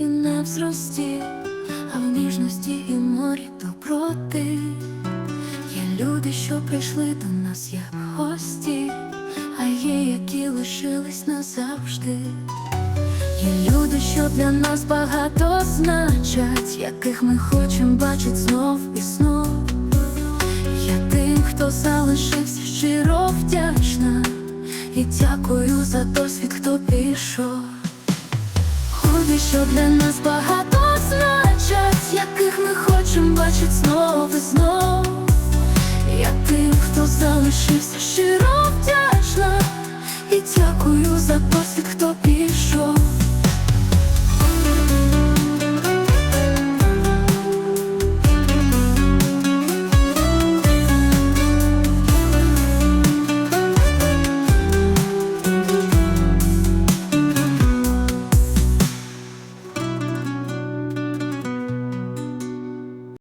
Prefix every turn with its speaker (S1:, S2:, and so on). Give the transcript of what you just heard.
S1: мудрості, а в ніжності і морі доброти. Є люди, що прийшли до нас як гості, а є, які лишились назавжди. Є люди, що для нас багато значать, яких ми хочемо бачить знов і знов. Я тим, хто залишився щиро вдячна, і дякую за досвід, Люди, що для нас багато значать, яких ми хочемо бачить знов і знов. Я тим, хто залишився щиро вдячна, і дякую за досвід, хто.